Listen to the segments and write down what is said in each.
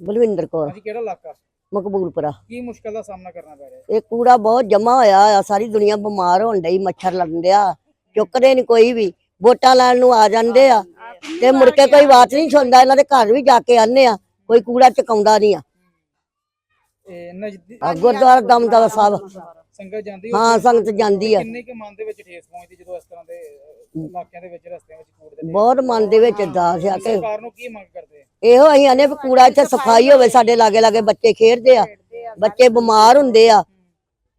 ਬਲਵਿੰਦਰ ਕੌਰ। ਹਾਂਜੀ ਕਿਹੜਾ ਇਲਾਕਾ? ਮਕਬੂਲਪੁਰਾ। ਕੀ ਮੁਸ਼ਕਲ ਦਾ ਸਾਹਮਣਾ ਕਰਨਾ ਪੈ ਰਿਹਾ? ਇਹ ਕੂੜਾ ਬਹੁਤ ਜਮਾ ਹੋਇਆ ਆ ਸਾਰੀ ਦੁਨੀਆ ਬਿਮਾਰ ਹੋਣ ਡਈ ਮੱਛਰ ਲੜਨ ਡਿਆ ਚੁੱਕਦੇ ਨਹੀਂ ਕੋਈ ਵੀ ਵੋਟਾਂ ਲੈਣ ਨੂੰ ਆ ਜਾਂਦੇ ਆ ਤੇ ਮੁੜ ਕੇ ਕੋਈ ਬਾਤ ਨਹੀਂ ਸੁਣਦਾ ਇਹਨਾਂ ਦੇ ਘਰ ਵੀ ਜਾ ਕੇ ਆਨੇ ਆ ਕੋਈ ਕੂੜਾ ਚਕਾਉਂਦਾ ਨਹੀਂ ਆ। ਇਹ ਨਜ਼ਦੀਕ ਆ ਗੁਰਦੁਆਰਾ ਦਮਦਮਾ ਸਾਹਿਬ। ਸੰਗਤ ਜਾਂਦੀ ਹਾਂ ਸੰਗਤ ਜਾਂਦੀ ਆ। ਕਿੰਨੇ ਕੁ ਮਨ ਦੇ ਵਿੱਚ ਠੇਸ ਪਹੁੰਚਦੀ ਜਦੋਂ ਇਸ ਤਰ੍ਹਾਂ ਦੇ ਅਹ, ਇਲਾਕਿਆਂ ਦੇ ਵਿੱਚ ਰਸਤਿਆਂ ਵਿੱਚ ਕੂੜੇ ਦੇ ਬਹੁਤ ਮਨ ਦੇ ਵਿੱਚ ਦਾਸ ਆ ਕਿ ਸਰਕਾਰ ਨੂੰ ਕੀ ਮੰਗ ਕਰਦੇ? ਇਹੋ ਅਸੀਂ ਆਨੇ ਵੀ ਕੂੜਾ ਇੱਥੇ ਸਫ਼ਾਈ ਹੋਵੇ ਸਾਡੇ ਲਾਗੇ ਲਾਗੇ ਬੱਚੇ ਖੇਡਦੇ ਆ ਬੱਚੇ ਬਿਮਾਰ ਹੁੰਦੇ ਆ।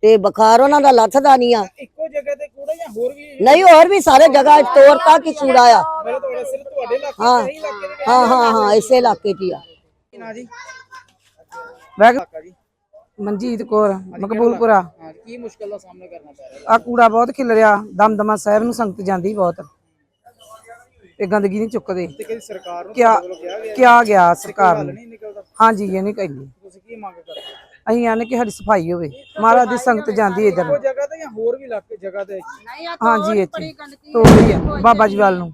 ਤੇ ਬੁਖਾਰ ਉਹਨਾਂ ਦਾ ਲੱਥਦਾ ਨਹੀਂ ਆ। ਇੱਕੋ ਜਗ੍ਹਾ ਤੇ ਕੂੜਾ ਜਾਂ ਹੋਰ ਵੀ ਨਹੀਂ ਹੋਰ ਵੀ ਸਾਰੇ ਜਗ੍ਹਾ ਤੋੜਤਾ ਕਿ ਕੂੜਾ ਆ। ਮੇਰੇ ਤੁਹਾਡੇ ਸਿਰਫ ਤੁਹਾਡੇ ਇਲਾਕੇ ਹਾਂ। ਦੇ ਹੀ ਇਲਾਕੇ ਦੇ ਵਿੱਚ ਹਾਂ ਹਾਂ ਹਾਂ ਇਸੇ ਇਲਾਕੇ 'ਚ ਹੀ ਆ। ਨਾਂ ਜੀ? ਵੈਗ ਇਲਾਕਾ ਜੀ। ਮਨਜੀਤ ਕੌਰ ਮਕਬੂਲਪੁਰਾ ਹਾਂ ਕੀ ਮੁਸ਼ਕਲ ਦਾ ਸਾਹਮਣਾ ਕਰਨਾ ਪੈ ਰਿਹਾ? ਆ ਕੂੜਾ ਬਹੁਤ ਖਿਲ ਰਿਹਾ ਦਮਦਮਾ ਸਾਹਿਬ ਨੂੰ ਸੰਗਤ ਜਾਂਦੀ ਬਹੁਤ। ਤੇ ਗੰਦਗੀ ਨਹੀਂ ਚੁੱਕਦੇ। ਤੇ ਕਿ ਸਰਕਾਰ ਨੂੰ ਕਿਆ ਤੁਹਾਡੇ ਵੱਲੋਂ ਕਿਹਾ ਗਿਆ? ਕਿਆ ਗਿਆ ਸਰਕਾਰ ਹੱਲ ਨੂੰ? ਨਹੀਂ ਨਿਕਲਦਾ। ਹਾਂਜੀ ਇਹ ਨਹੀਂ ਕਹਿੰਦੀ। ਤੁਸੀਂ ਕੀ ਮੰਗ ਕਰਦੇ ਹੋ? ਅਸੀਂ ਆਨੇ ਕਿ ਸਾਡੀ ਸਫ਼ਾਈ ਹੋਵੇ। ਮਹਾਰਾਜ ਦੀ ਸੰਗਤ ਜਾਂਦੀ ਇਧਰ। ਇੱਕੋ ਜਗ੍ਹਾ ਤੇ ਜਾਂ ਹੋਰ ਵੀ ਇਲਾਕੇ ਜਗ੍ਹਾ ਤੇ? ਹਾਂਜੀ ਇੱਥੇ। ਤੋੜੀ ਆ ਬਾਬਾ ਜੀ ਵੱਲ ਨੂੰ।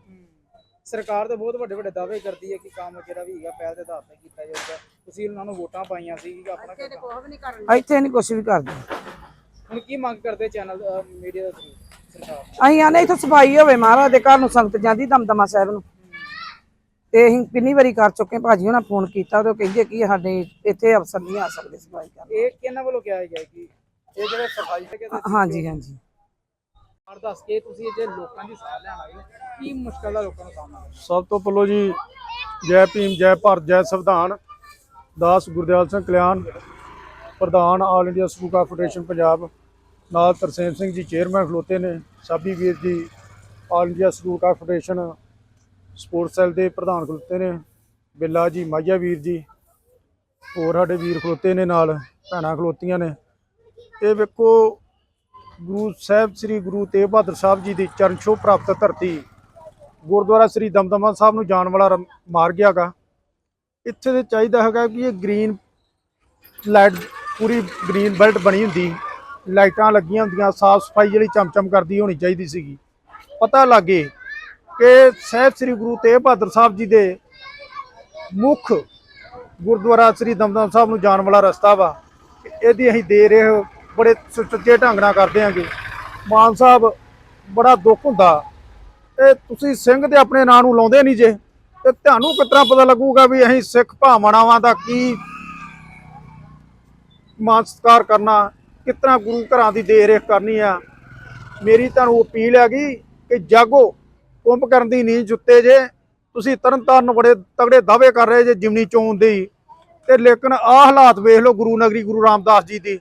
ਸਰਕਾਰ ਤਾਂ ਬਹੁਤ ਵੱਡੇ ਵੱਡੇ ਦਾਅਵੇ ਕਰਦੀ ਹੈ ਕਿ ਕੰਮ ਜਿਹੜਾ ਵੀ ਹੈਗਾ ਪਹਿਲ ਦੇ ਆਧਾਰ ਤੇ ਕੀਤਾ ਜਾਊਗਾ। ਤੁਸੀਂ ਉਹਨਾਂ ਨੂੰ ਵੋਟਾਂ ਪਾਈਆਂ ਸੀ ਕਿ ਆਪਣਾ ਕਰਨਾ। ਇੱਥੇ ਨਹੀਂ ਕੁਝ ਵੀ ਕਰਦੇ। ਹੁਣ ਕੀ ਮੰਗ ਕਰਦੇ ਚੈਨਲ ਮੀਡੀਆ ਦੇ ਥਰੂ ਸਰਕਾਰ ਅਸੀਂ ਆਨੇ ਇੱਥੇ ਸਫ਼ਾਈ ਹੋਵੇ ਮਹਾਰਾਜ ਦੇ ਘਰ ਨੂੰ ਸੰਗਤ ਜਾਂਦੀ ਦਮਦਮਾ ਸਾਹਿਬ ਨੂੰ। ਤੇ ਅਸੀਂ ਕਿੰਨੀ ਵਾਰੀ ਕਰ ਚੁੱਕੇ ਭਾਜੀ ਉਹਨਾਂ ਫੋਨ ਕੀਤਾ ਤੇ ਉਹ ਕਹਿੰਦੇ ਕਿ ਸਾਡੇ ਇੱਥੇ ਅਫਸਰ ਨਹੀਂ ਆ ਸਕਦੇ ਸਫ਼ਾਈ ਕਰਨ। ਇਹ ਕਿਹਨਾਂ ਵੱਲੋਂ ਕਿਹਾ ਗਿਆ ਕਿ ਇਹ ਜਿਹੜੇ ਸਫ਼ਾਈ ਦੇ ਕਹਿੰਦੇ ਹਾਂਜੀ ਹਾਂਜੀ ਸਰਕਾਰ ਦੱਸ ਕੇ ਤੁਸੀਂ ਇਹ ਜੇ ਲੋਕਾਂ ਦੀ ਸਾਹ ਲੈਣ ਆਏ ਹੋ, ਕੀ ਮੁਸ਼ਕਲ ਦਾ ਲੋਕਾਂ ਨੂੰ ਸਾਹਮਣਾ ਹੈ ਸਭ ਤੋਂ ਪਹਿਲਾਂ ਜੀ ਜੈ ਭੀਮ ਜੈ ਭਾਰਤ ਜੈ ਸੰਵਿਧਾਨ। ਦਾਸ ਗੁਰਦਿਆਲ ਸਿੰਘ ਕਲਿਆਣ, ਪ੍ਰਧਾਨ ਆਲ ਇੰਡੀਆ ਸਕੂਕਾ ਫੈਡਰੇਸ਼ਨ ਪੰਜਾਬ, ਨਾਲ ਤਰਸੇਮ ਸਿੰਘ ਜੀ ਚੇਅਰਮੈਨ ਖਲੋਤੇ ਨੇ, ਸਾਬੀ ਵੀਰ ਜੀ ਆਲ ਇੰਡੀਆ ਸਕੂਕਾ ਫੈਡਰੇਸ਼ਨ ਸਪੋਰਟਸ ਸੈੱਲ ਦੇ ਪ੍ਰਧਾਨ ਖਲੋਤੇ ਨੇ, ਬਿੱਲਾ ਜੀ, ਮਾਝਾ ਵੀਰ ਜੀ, ਹੋਰ ਸਾਡੇ ਵੀਰ ਖਲੋਤੇ ਨੇ ਨਾਲ, ਭੈਣਾਂ ਖਲੋਤੀਆਂ ਨੇ। ਇਹ ਵੇਖੋ, ਗੁਰੂ ਸਾਹਿਬ, ਸ੍ਰੀ ਗੁਰੂ ਤੇਗ ਬਹਾਦਰ ਸਾਹਿਬ ਜੀ ਦੀ ਚਰਨ ਛੋਹ ਪ੍ਰਾਪਤ ਧਰਤੀ, ਗੁਰਦੁਆਰਾ ਸ੍ਰੀ ਦਮਦਮਾ ਸਾਹਿਬ ਨੂੰ ਜਾਣ ਵਾਲਾ ਰ- ਮਾਰਗ ਹੈਗਾ। ਇੱਥੇ ਤੇ ਚਾਹੀਦਾ ਹੈਗਾ ਕਿ ਇਹ ਗ੍ਰੀਨ ਲਾਈਟ, ਪੂਰੀ ਗ੍ਰੀਨ ਬੈਲਟ ਬਣੀ ਹੁੰਦੀ। ਲਾਈਟਾਂ ਲੱਗੀਆਂ ਹੁੰਦੀਆਂ, ਸਾਫ਼ ਸਫ਼ਾਈ ਜਿਹੜੀ ਚਮਚਮ ਕਰਦੀ ਹੋਣੀ ਚਾਹੀਦੀ ਸੀਗੀ। ਪਤਾ ਲੱਗੇ ਕਿ ਸਾਹਿਬ ਸ੍ਰੀ ਗੁਰੂ ਤੇਗ ਬਹਾਦਰ ਸਾਹਿਬ ਜੀ ਦੇ ਮੁੱਖ ਗੁਰਦੁਆਰਾ ਸ੍ਰੀ ਦਮਦਮ ਸਾਹਿਬ ਨੂੰ ਜਾਣ ਵਾਲਾ ਰਸਤਾ ਵਾ। ਇਹਦੀ ਅਸੀਂ ਦੇ ਰਹੇ ਹੋ, ਬੜੇ ਸੁਚੱਜੇ ਢੰਗ ਨਾਲ ਕਰਦੇ ਆਂਗੇ ਮਾਨ ਸਾਹਿਬ, ਬੜਾ ਦੁੱਖ ਹੁੰਦਾ। ਇਹ ਤੁਸੀਂ ਸਿੰਘ ਦੇ ਆਪਣੇ ਨਾਂ ਨੂੰ ਲਾਉਂਦੇ ਨਹੀਂ ਜੇ। ਤੇ ਤੁਹਾਨੂੰ ਕਿਤਨਾ ਪਤਾ ਲੱਗੂਗਾ ਵੀ ਅਸੀਂ ਸਿੱਖ ਭਾਵਨਾਵਾਂ ਦਾ ਕੀ ਮਾਨ ਸਤਿਕਾਰ ਕਰਨਾ, ਕਿਤਨਾ ਗੁਰੂ ਘਰਾਂ ਦੀ ਦੇਖ ਕਰਨੀ ਆ। ਮੇਰੀ ਤੁਹਾਨੂੰ ਅਪੀਲ ਹੈਗੀ ਕਿ ਜਾਗੋ, ਕੁੰਭ ਕਰਨ ਦੀ ਨੀਂਦ ਜੁੱਤੇ ਜੇ, ਤੁਸੀਂ ਤਰਨ ਤਾਰਨ ਬੜੇ ਤਗੜੇ ਦਾਅਵੇ ਕਰ ਰਹੇ ਜੇ ਜਿਮਨੀ ਚੋਣ ਦੀ। ਤੇ ਲੇਕਿਨ ਆਹ ਹਾਲਾਤ ਵੇਖ ਲਓ ਗੁਰੂ ਨਗਰੀ ਗੁਰੂ ਰਾਮਦਾਸ ਜੀ ਦੀ।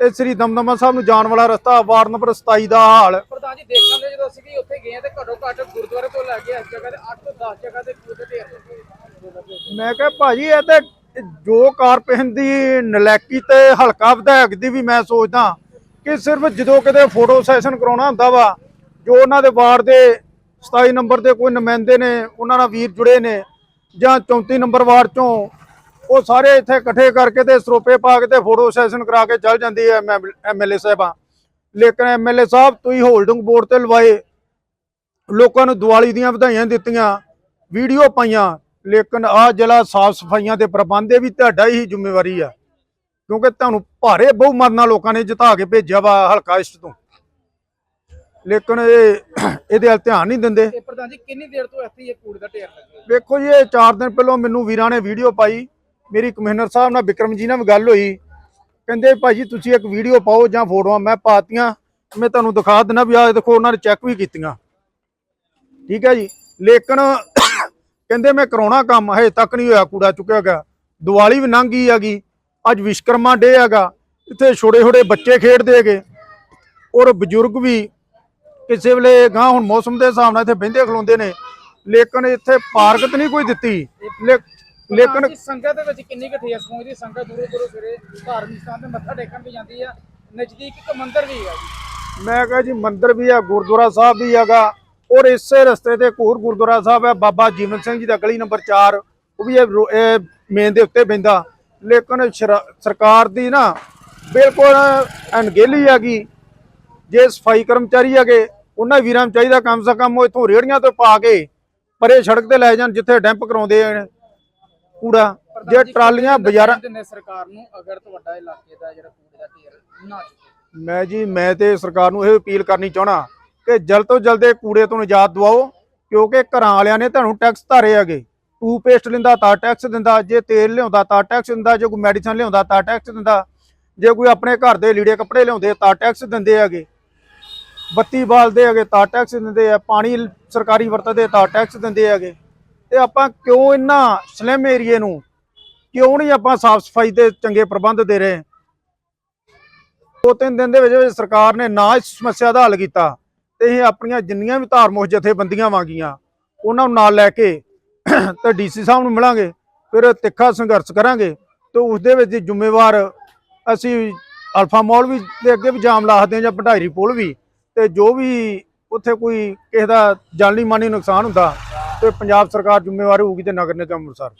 ਤੇ ਸ੍ਰੀ ਦਮਦਮਾ ਸਾਹਿਬ ਨੂੰ ਜਾਣ ਵਾਲਾ ਰਸਤਾ ਵਾਰਡ ਨੰਬਰ 27 ਦਾ ਹਾਲ। ਪ੍ਰਧਾਨ ਜੀ ਦੇਖਣ ਦੇ ਜਦੋਂ ਅਸੀਂ ਵੀ ਉੱਥੇ ਗਏ ਤੇ ਘੱਟੋ ਘੱਟ ਗੁਰਦੁਆਰੇ ਤੋਂ ਲੈ ਕੇ ਇਸ ਜਗ੍ਹਾ ਤੇ 8 ਤੋਂ 10 ਜਗ੍ਹਾ ਤੇ ਕੂੜੇ ਢੇਰ ਮੈਂ ਕਿਹਾ ਭਾਜੀ ਇਹ ਤੇ ਜੋ ਕਾਰਪੋਰੇਸ਼ਨ ਦੀ ਨਲੈਕੀ ਤੇ ਹਲਕਾ ਵਿਧਾਇਕ ਦੀ ਵੀ ਮੈਂ ਸੋਚਦਾ ਕਿ ਸਿਰਫ ਜਦੋਂ ਕਿਤੇ ਫੋਟੋ ਸੈਸ਼ਨ ਕਰਾਉਣਾ ਹੁੰਦਾ ਵਾ ਜੋ ਉਹਨਾਂ ਦੇ ਵਾਰਡ ਦੇ 27 ਨੰਬਰ ਦੇ ਕੋਈ ਨੁਮਾਇੰਦੇ ਨੇ ਉਹਨਾਂ ਨਾਲ ਵੀਰ ਜੁੜੇ ਨੇ ਜਾਂ 34 ਨੰਬਰ ਵਾਰਡ ਚੋਂ ਉਹ ਸਾਰੇ ਇੱਥੇ ਇਕੱਠੇ ਕਰਕੇ ਤੇ ਸਰੋਪੇ ਪਾ ਕੇ ਤੇ ਫੋਟੋ ਸੈਸ਼ਨ ਕਰਾ ਕੇ ਚੱਲ ਜਾਂਦੀ ਹੈ ਐਮਐਲਏ ਸਾਹਿਬਾਂ। ਲੇਕਿਨ ਐਮਐਲਏ ਸਾਹਿਬ ਤੁਸੀਂ ਹੋਲਡਿੰਗ ਬੋਰਡ ਤੇ ਲਵਾਏ ਲੋਕਾਂ ਨੂੰ ਦੀਵਾਲੀ ਦੀਆਂ ਵਧਾਈਆਂ ਦਿੱਤੀਆਂ ਵੀਡੀਓ ਪਾਈਆਂ ਲੇਕਿਨ ਆ ਜ਼ਿਲ੍ਹਾ ਸਾਫ਼ ਸਫਾਈਆਂ ਦੇ ਪ੍ਰਬੰਧ ਇਹ ਵੀ ਤੁਹਾਡਾ ਹੀ ਜ਼ਿੰਮੇਵਾਰੀ ਆ। ਕਿਉਂਕਿ ਤੁਹਾਨੂੰ ਭਾਰੇ ਬਹੁਮਤ ਨਾਲ ਲੋਕਾਂ ਨੇ ਜਿਤਾ ਕੇ ਭੇਜਿਆ ਵਾ ਹਲਕਾ ਇਸ਼ਟ ਤੋਂ। ਲੇਕਿਨ ਇਹ ਇਹਦੇ ਵੱਲ ਧਿਆਨ ਨਹੀਂ ਦਿੰਦੇ। ਪ੍ਰਧਾਨ ਜੀ ਕਿੰਨੀ ਦੇਰ ਤੋਂ ਇੱਥੇ ਇਹ ਕੂੜੇ ਦਾ ਢੇਰ ਲੱਗਾ ਵੇਖੋ ਜੀ ਇਹ 4 ਦਿਨ ਪਹਿਲਾਂ ਮੈਨੂੰ ਵੀਰਾਂ ਨੇ ਵੀਡੀਓ ਪਾਈ। ਮੇਰੀ ਕਮਿਸ਼ਨਰ ਸਾਹਿਬ ਨਾਲ ਵਿਕਰਮ ਜੀ ਨਾਲ ਵੀ ਗੱਲ ਹੋਈ। ਕਹਿੰਦੇ ਭਾਜੀ ਤੁਸੀਂ ਇੱਕ ਵੀਡੀਓ ਪਾਓ ਜਾਂ ਫੋਟੋਆਂ, ਮੈਂ ਪਾਤੀਆਂ, ਮੈਂ ਤੁਹਾਨੂੰ ਦਿਖਾ ਦਿੰਦਾ ਵੀ ਆਹ ਦੇਖੋ ਉਹਨਾਂ ਨੇ ਚੈੱਕ ਵੀ ਕੀਤੀਆਂ। ਠੀਕ ਹੈ ਜੀ? ਲੇਕਿਨ ਕਹਿੰਦੇ ਮੈਂ ਕਰਾਉਣਾ ਕੰਮ, ਹਜੇ ਤੱਕ ਨਹੀਂ ਹੋਇਆ, ਕੂੜਾ ਚੁੱਕਿਆ ਗਿਆ। ਦੀਵਾਲੀ ਵੀ ਲੰਘ ਗਈ ਹੈਗੀ, ਅੱਜ ਵਿਸ਼ਕਰਮਾ ਡੇ ਹੈਗਾ, ਇੱਥੇ ਛੋਟੇ ਛੋਟੇ ਬੱਚੇ ਖੇਡਦੇ ਹੈਗੇ। ਔਰ ਬਜ਼ੁਰਗ ਵੀ ਕਿਸੇ ਵੇਲੇ ਗਾਂ ਹੁਣ ਮੌਸਮ ਦੇ ਹਿਸਾਬ ਨਾਲ ਇੱਥੇ ਬਹਿੰਦੇ ਖਲੋਂਦੇ ਨੇ। ਲੇਕਿਨ ਇੱਥੇ ਪਾਰਕ ਤੇ ਨਹੀਂ ਕੋਈ ਦਿੱਤੀ। ਲੇ- ਲੇਕਿਨ ਸੰਗਤ ਦੇ ਵਿੱਚ ਕਿੰਨੀ ਕੁ ਠੇਸ ਪਹੁੰਚਦੀ ਸੰਗਤ ਦੂਰੋਂ ਦੂਰੋਂ ਫਿਰੇ ਧਾਰਮਿਕ ਸਥਾਨ ਤੇ ਮੱਥਾ ਟੇਕਣ ਵੀ ਜਾਂਦੀ ਆ ਨਜ਼ਦੀਕ ਇੱਕ ਮੰਦਿਰ ਵੀ ਹੈਗਾ ਜੀ। ਮੈਂ ਕਹਾਂ ਜੀ ਮੰਦਿਰ ਵੀ ਹੈ ਗੁਰਦੁਆਰਾ ਸਾਹਿਬ ਵੀ ਹੈਗਾ ਔਰ ਇਸੇ ਰਸਤੇ ਤੇ ਹੋਰ ਗੁਰਦੁਆਰਾ ਸਾਹਿਬ ਹੈ ਬਾਬਾ ਜੀਵਨ ਸਿੰਘ ਜੀ ਦਾ ਗਲੀ ਨੰਬਰ 4 ਉਹ ਵੀ ਇਹ ਮੇਨ ਦੇ ਉੱਤੇ ਪੈਂਦਾ। ਲੇਕਿਨ ਸ਼ਰ- ਸਰਕਾਰ ਦੀ ਨਾ ਬਿਲਕੁਲ ਅਣਗਹਿਲੀ ਹੈਗੀ। ਜੇ ਸਫ਼ਾਈ ਕਰਮਚਾਰੀ ਹੈਗੇ ਉਹਨਾਂ ਵੀਰਾਂ ਨੂੰ ਚਾਹੀਦਾ ਕਮ ਸੇ ਕਮ ਉਹ ਇਥੋਂ ਰੇੜੀਆਂ ਤੋਂ ਪਾ ਕੇ ਪਰੇ ਸੜਕ ਤੇ ਲੈ ਜਾਣ ਜਿੱਥੇ ਡੈਂਪ ਕਰਾਉਂਦੇ ਆ ਕੂੜਾ ਜੇ ਟਰਾਲੀਆਂ ਬਾਜ਼ਾਰਾਂ ਨੇ ਸਰਕਾਰ ਨੂੰ ਅਗਰ ਤੁਹਾਡਾ ਇਲਾਕੇ ਦਾ ਜਿਹੜਾ ਕੂੜੇ ਦਾ ਢੇਰ ਨਾ ਚੁੱਕੇ? ਮੈਂ ਜੀ ਮੈਂ ਤੇ ਸਰਕਾਰ ਨੂੰ ਇਹ ਅਪੀਲ ਕਰਨੀ ਚਾਹਣਾ ਕਿ ਜਲਦ ਤੋਂ ਜਲਦ ਇਹ ਕੂੜੇ ਤੋਂ ਨਿਜਾਤ ਦਿਵਾਓ ਕਿਉਂਕਿ ਘਰਾਂ ਵਾਲਿਆਂ ਨੇ ਤੁਹਾਨੂੰ ਟੈਕਸ ਧਾਰੇ ਹੈਗੇ। ਟੂਪੇਸਟ ਲੈਂਦਾ ਤਾਂ ਟੈਕਸ ਦਿੰਦਾ ਜੇ ਤੇਲ ਲਿਆਉਂਦਾ ਤਾਂ ਟੈਕਸ ਦਿੰਦਾ ਜੇ ਕੋਈ ਮੈਡੀਸਨ ਲਿਆਉਂਦਾ ਤਾਂ ਟੈਕਸ ਦਿੰਦਾ ਜੇ ਕੋਈ ਆਪਣੇ ਘਰ ਦੇ ਲੀੜੇ ਕੱਪੜੇ ਲਿਆਉਂਦੇ ਤਾਂ ਟੈਕਸ ਦਿੰਦੇ ਹੈਗੇ। ਬੱਤੀ ਬਾਲਦੇ ਹੈਗੇ ਤਾਂ ਟੈਕਸ ਦਿੰਦੇ ਆ ਪਾਣੀ ਸਰਕਾਰੀ ਵਰਤਦੇ ਤਾਂ ਟੈਕਸ ਦਿੰਦੇ ਹੈਗੇ। ਤੇ ਆਪਾਂ ਕਿਉਂ ਇੰਨਾ ਸਲਮ ਏਰੀਏ ਨੂੰ? ਕਿਉਂ ਨਹੀਂ ਆਪਾਂ ਸਾਫ਼ ਸਫ਼ਾਈ ਦੇ ਚੰਗੇ ਪ੍ਰਬੰਧ ਦੇ ਰਹੇ? ਦੋ ਤਿੰਨ ਦਿਨ ਦੇ ਵਿੱਚ ਸਰਕਾਰ ਨੇ ਨਾ ਇਸ ਸਮੱਸਿਆ ਦਾ ਹੱਲ ਕੀਤਾ ਤੇ ਇਹ ਆਪਣੀਆਂ ਜਿੰਨੀਆਂ ਵੀ ਧਾਰਮਿਕ ਜਥੇਬੰਦੀਆਂ ਵਾਂਗੀਆਂ ਉਹਨਾਂ ਨੂੰ ਨਾਲ ਲੈ ਕੇ ਤੇ ਡੀਸੀ ਸਾਹਿਬ ਨੂੰ ਮਿਲਾਂਗੇ, ਫਿਰ ਤਿੱਖਾ ਸੰਘਰਸ਼ ਕਰਾਂਗੇ ਤੇ ਉਸ ਦੇ ਵਿੱਚ ਜ਼ਿੰਮੇਵਾਰ ਅਸੀਂ ਅਲਫਾ ਮਾਲ ਵੀ ਦੇ ਅੱਗੇ ਵੀ ਜਾਮ ਲਾਹਦੇ ਹਾਂ ਜਾਂ ਭੰਡਾਰੀ ਪੁਲ ਵੀ ਤੇ ਜੋ ਵੀ ਉੱਥੇ ਕੋਈ ਕਿਸੇ ਦਾ ਜਾਨੀ ਮਾਨੀ ਨੁਕਸਾਨ ਹੁੰਦਾ ਤੇ ਪੰਜਾਬ ਸਰਕਾਰ ਜ਼ਿੰਮੇਵਾਰ ਹੋਊਗੀ ਤੇ ਨਗਰ ਨਿਗਮ ਅੰਮ੍ਰਿਤਸਰ।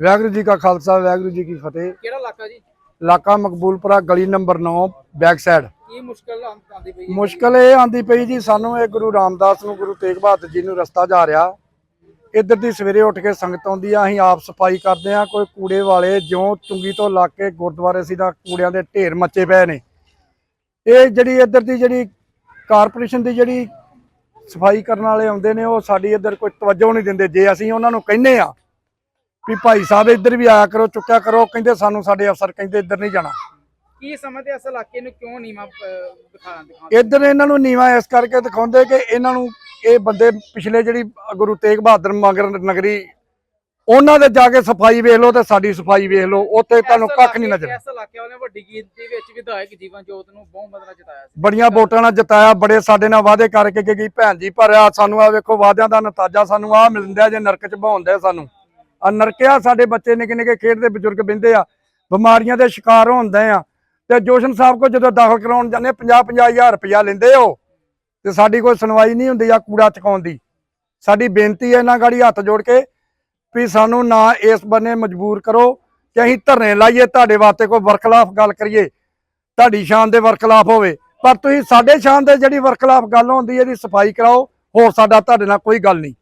ਵਾਹਿਗੁਰੂ ਜੀ ਕਾ ਖਾਲਸਾ ਵਾਹਿਗੁਰੂ ਜੀ ਕੀ ਫਤਿਹ। ਕਿਹੜਾ ਇਲਾਕਾ ਜੀ? ਇਲਾਕਾ ਮਕਬੂਲਪੁਰਾ ਗਲੀ ਨੰਬਰ 9 ਬੈਕ ਸਾਈਡ। ਕੀ ਮੁਸ਼ਕਲ ਆਉਂਦੀ ਪਈ? ਮੁਸ਼ਕਲ ਇਹ ਆਂਦੀ ਪਈ ਜੀ ਸਾਨੂੰ ਇਹ ਗੁਰੂ ਰਾਮਦਾਸ ਨੂੰ ਗੁਰੂ ਤੇਗ ਬਹਾਦਰ ਜੀ ਨੂੰ ਰਸਤਾ ਜਾ ਰਿਹਾ। ਇੱਧਰ ਦੀ ਸਵੇਰੇ ਉੱਠ ਕੇ ਸੰਗਤ ਆਉਂਦੀ ਆ ਅਸੀਂ ਆਪ ਸਫ਼ਾਈ ਕਰਦੇ ਆ ਕੋਈ ਕੂੜੇ ਵਾਲੇ ਜਿਉਂ ਚੁੰਗੀ ਤੋਂ ਲੱਗ ਕੇ ਗੁਰਦੁਆਰੇ ਸਿੱਧਾ ਕੂੜਿਆਂ ਦੇ ਢੇਰ ਮੱਚੇ ਪਏ ਨੇ। ਇਹ ਜਿਹੜੀ ਇੱਧਰ ਦੀ ਜਿਹੜੀ ਕਾਰਪੋਰੇਸ਼ਨ ਦੀ ਜਿਹੜੀ ਸਫ਼ਾਈ ਕਰਨ ਵਾਲੇ ਆਉਂਦੇ ਨੇ ਉਹ ਸਾਡੀ ਇੱਧਰ ਕੋਈ ਤਵੱਜੋ ਨਹੀਂ ਦਿੰਦੇ। ਜੇ ਅਸੀਂ ਉਹਨਾਂ ਨੂੰ ਕਹਿੰਨੇ ਆ ਵੀ ਭਾਈ ਸਾਹਿਬ ਇੱਧਰ ਵੀ ਆਇਆ ਕਰੋ ਚੁੱਕਿਆ ਕਰੋ ਕਹਿੰਦੇ ਸਾਨੂੰ ਸਾਡੇ ਅਫਸਰ ਕਹਿੰਦੇ ਇੱਧਰ ਨਹੀਂ ਜਾਣਾ। ਕੀ ਸਮਝਦੇ ਇਸ ਇਲਾਕੇ ਨੂੰ ਕਿਉਂ ਨੀਵਾ ਦਿਖਾਉਂਦੇ? ਇੱਧਰ ਇਹਨਾਂ ਨੂੰ ਨੀਵਾ ਇਸ ਕਰਕੇ ਦਿਖਾਉਂਦੇ ਕਿ ਇਹਨਾਂ ਨੂੰ ਇਹ ਬੰਦੇ ਪਿਛਲੇ ਜਿਹੜੀ ਗੁਰੂ ਤੇਗ ਬਹਾਦਰ ਮਗਰ ਨਗਰੀ ਉਹਨਾਂ ਦੇ ਜਾ ਕੇ ਸਫ਼ਾਈ ਵੇਖ ਲਓ ਤੇ ਸਾਡੀ ਸਫ਼ਾਈ ਵੇਖ ਲਓ ਉੱਥੇ ਤੁਹਾਨੂੰ ਕੱਖ ਨਹੀਂ ਨਜ਼ਰ ਇਸ ਇਲਾਕੇ ਵਾਲਿਆਂ ਵੱਡੀ ਗਿਣਤੀ ਵਿੱਚ ਵਿਧਾਇਕ ਜੀਵਨ ਜੋਤ ਨੂੰ ਬਹੁਮਤ ਨਾਲ ਜਿਤਾਇਆ ਸੀ। ਬੜੀਆਂ ਵੋਟਾਂ ਨਾਲ ਜਿਤਾਇਆ ਬੜੇ ਸਾਡੇ ਨਾਲ ਵਾਅਦੇ ਕਰਕੇ ਕਿ ਗਈ ਭੈਣ ਜੀ ਪਰ ਆ ਸਾਨੂੰ ਆ ਵੇਖੋ ਵਾਅਦਿਆਂ ਦਾ ਨਤਾਜਾ ਸਾਨੂੰ ਆ ਮਿਲਦਾ ਜੇ ਨਰਕ ਚ ਬਹਾਉਂਦੇ ਸਾਨੂੰ। ਆ ਨਰਕਿਆ ਸਾਡੇ ਬੱਚੇ ਨਿੱਕੇ ਨਿੱਕੇ ਖੇਡਦੇ ਬਜ਼ੁਰਗ ਬਿੰਦੇ ਆ ਬਿਮਾਰੀਆਂ ਦੇ ਸ਼ਿਕਾਰ ਹੁੰਦੇ ਆ। ਤੇ ਜੋਸ਼ਨ ਸਾਹਿਬ ਕੋ ਜਦੋਂ ਦਾਖਲ ਕਰਾਉਣ ਜਾਂਦੇ 50 50000 ਰੁਪਇਆ ਲੈਂਦੇ ਹੋ ਤੇ ਸਾਡੀ ਕੋਈ ਸੁਣਵਾਈ ਨਹੀਂ ਹੁੰਦੀ ਆ ਕੂੜਾ ਚਕਾਉਣ ਦੀ ਸਾਡੀ ਬੇਨਤੀ ਹੈ ਇਹਨਾਂ ਗਾੜੀ ਹੱਥ ਜੋੜ ਕੇ ਵੀ ਸਾਨੂੰ ਨਾ ਇਸ ਬੰਨੇ ਮਜਬੂਰ ਕਰੋ ਕਿ ਅਸੀਂ ਧਰਨੇ ਲਾਈਏ, ਤੁਹਾਡੇ ਵਾਸਤੇ ਕੋਈ ਵਰਖਲਾਫ ਗੱਲ ਕਰੀਏ, ਤੁਹਾਡੀ ਸ਼ਾਨ ਦੇ ਵਰਖਲਾਫ ਹੋਵੇ। ਪਰ ਤੁਸੀਂ ਸਾਡੇ ਸ਼ਾਨ ਦੇ ਜਿਹੜੀ ਵਰਖਲਾਫ ਗੱਲ ਹੁੰਦੀ ਇਹਦੀ ਸਫ਼ਾਈ ਕਰਾਓ, ਹੋਰ ਸਾਡਾ ਤੁਹਾਡੇ ਨਾਲ ਕੋਈ ਗੱਲ ਨਹੀਂ।